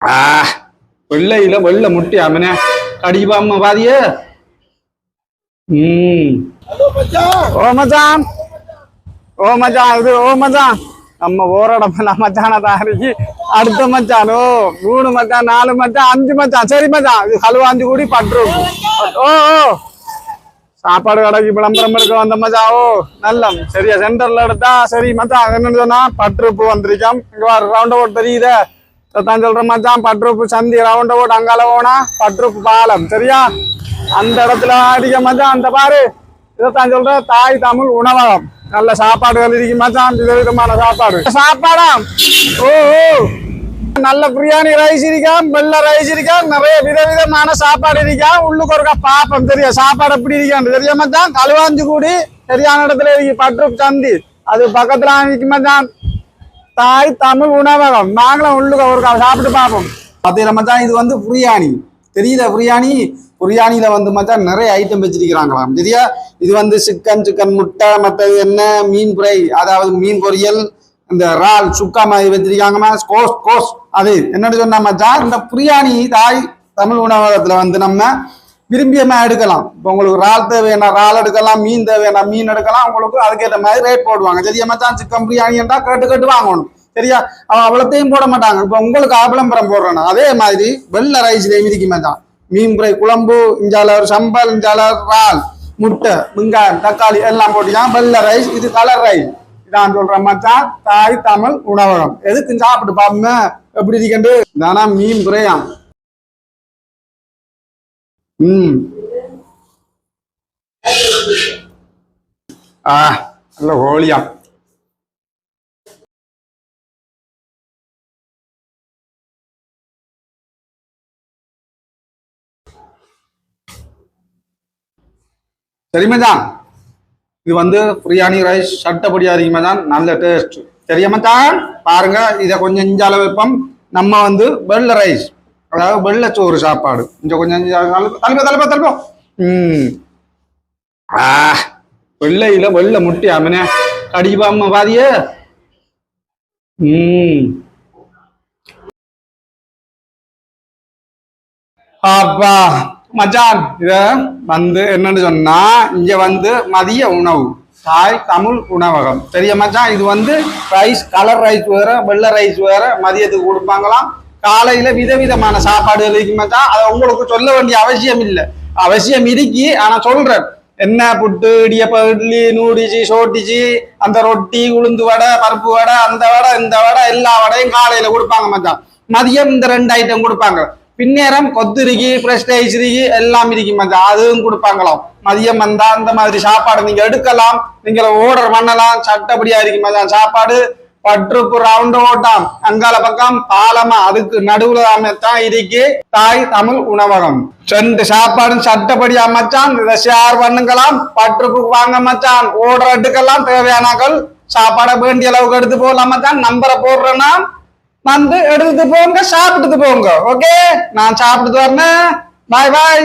ஆ வெள்ளையில வெள்ளை முட்டி அவனே அடிப்பாம பாதிய. ம். ஓ மச்சான். ஓ மச்சான் இது ஓ மச்சான். நம்ம ஓரடப்பல மச்சான தாரிக்கு அடுத்த மச்சான் ஓ மூணு மச்சான் நாலு மச்சான் அஞ்சு மச்சான். சரி மச்சான். இது ஹலுவா அஞ்சு கூடி பட்டு ஓ ஓ. சாப்பாடு கடைக்கு விளம்பரம் இருக்க வந்த மச்சான் ஓ. நல்லம் சரியா சென்டர்ல எடுத்தா சரி மச்சான். என்னன்னு சொன்னா பட்ருப்பு வந்திருக்கோம். இங்க வர ரவுண்ட் அவுட் தெரியுதே. தான் சொல்றேன் மச்சான் பட்ருப்பு சந்தி ரவுண்ட் அவுட் அங்கால போனா பட்ருப்பு பாலம். சரியா? அந்த இடத்துல அடிக்க மச்சான் அந்த பாரு. இதைத்தான் சொல்றேன் தாய் தமிழ் உணவகம். நல்ல சாப்பாடுகள் இருக்கு மச்சான் விதவிதமான சாப்பாடு. சாப்பாடா? ஓ நல்ல பிரியாணி ரைஸ் இருக்கா? வெள்ள ரைஸ் இருக்கா? நிறைய விதவிதமான சாப்பாடு இருக்கா? உள்ளுக்கு ஒருக்கா பாப்பம். தெரியா? சாப்பாடு எப்படி இருக்கான் தெரிய மச்சான்? கழுவாஞ்சு கூடி சரியான இடத்துல இருக்கு பட்ருப்பு சந்தி. அது பக்கத்துல நிற்கும் மச்சான். தாய் தமிழ் உணவகம். நாங்களும் உள்ளுக்க ஒருக்கா சாப்பிட்டு பார்ப்போம். பார்த்தீங்களா மச்சான் இது வந்து பிரியாணி. தெரியல பிரியாணி? பிரியாணியில் வந்து மச்சான் நிறைய ஐட்டம் வச்சிருக்கிறாங்களாம். சரியா? இது வந்து சிக்கன் சிக்கன் முட்டை மற்றது என்ன? மீன் ஃப்ரை அதாவது மீன் பொரியல் இந்த இறால் சுக்கா மாதிரி வச்சிருக்காங்கம்மா. கோஸ் கோஸ். அது என்னன்னு சொன்னா மச்சான் இந்த பிரியாணி தாய் தமிழ் உணவகத்தில் வந்து நம்ம விரும்பியமா எடுக்கலாம். இப்போ உங்களுக்கு இறால் தேவையான இறால் எடுக்கலாம் மீன் தேவையான மீன் எடுக்கலாம் உங்களுக்கு அதுக்கேற்ற மாதிரி ரேட் போடுவாங்க. சரியா மச்சான் சிக்கன் பிரியாணி என்றால் கேட்டு கேட்டு வாங்கணும். சரியா? அவன் அவ்வளோத்தையும் போட மாட்டாங்க. இப்போ உங்களுக்கு ஆபளம்பரம் போடுறேன்னா அதே மாதிரி வெள்ளை ரைஸ்லேயே மிதிக்க மாட்டான் மீன் ஃப்ரை குழம்பு இஞ்சால சம்பல் இஞ்சால இறால் முட்டை வெங்காயம் தக்காளி எல்லாம் போட்டுக்கலாம் வெள்ளை ரைஸ் இது கலர் ரைஸ் இதான் சொல்றேன் மச்சான் தாய் தமிழ் உணவகம். எதுக்கு சாப்பிட்டு பாப்போம் எப்படி இருக்கண்டு? தானா மீன் குறையாம் ம். ஆ நல்ல ஹோலியா. சரி இது வந்து பிரியாணி ரைஸ் சட்டப்படியா இருக்கு தான் நல்ல டேஸ்ட் சரியா தான் பாருங்க இதை கொஞ்சம் இஞ்சால வைப்போம். நம்ம வந்து வெள்ளை ரைஸ். அதாவது வெள்ளை சோறு சாப்பாடு. இங்க கொஞ்சம் தலைப்பா தலைப்பா தலைப்பா ம். ஆ வெள்ளையில வெள்ளை முட்டி அவனே. கடிப்பாம பாதிய. ம். அப்பா மச்சான் இத வந்து என்னன்னு சொன்னா இங்க வந்து மதிய உணவு. தாய் தமிழ் உணவகம். சரியா மச்சான்? இது வந்து ரைஸ் கலர் ரைஸ் வேற வெள்ளை ரைஸ் வேற மதியத்துக்கு கொடுப்பாங்களாம். காலையில விதவிதமான சாப்பாடுகள் இருக்கு அதை உங்களுக்கு சொல்ல வேண்டிய அவசியம் இல்லை. அவசியம் இருக்கு. ஆனா சொல்றேன். என்ன புட்டு இடியப்ப இட்லி நூடிச்சு சோட்டிச்சு அந்த ரொட்டி உளுந்து வடை பருப்பு வடை அந்த வடை இந்த வடை எல்லா வடையும் காலையில கொடுப்பாங்க மச்சான். மதியம் இந்த ரெண்டு ஐட்டம் கொடுப்பாங்க. பின்னேரம் கொத்து ஃப்ரெஷ் பிரஸ்டைஸ் எல்லாம் இருக்கு மச்சான். அதுவும் கொடுப்பாங்களாம். மதியம் வந்தா அந்த மாதிரி சாப்பாடு நீங்க எடுக்கலாம். நீங்க ஓர்டர் பண்ணலாம். சட்டப்படியா இருக்கு மச்சான் சாப்பாடு. பற்றுப்பு ரவுண்ட் ஓட்டம். அங்கால பக்கம் பாலமா அதுக்கு நடுவுல அமைத்தான் இருக்கு தாய் தமிழ் உணவகம். ரெண்டு சாப்பாடும் சட்டப்படி அமைச்சான். இதை ஷேர் பண்ணுங்களாம். பற்றுப்பு வாங்க மச்சான். ஓடுற எடுக்கலாம். தேவையானாக்கள் சாப்பாடை வேண்டிய அளவுக்கு எடுத்து போகலாம் மச்சான். நம்பரை போடுறேன்னா வந்து எடுத்துட்டு போங்க சாப்பிட்டுட்டு போங்க. ஓகே நான் சாப்பிட்டுட்டு வரேன். பாய் பாய்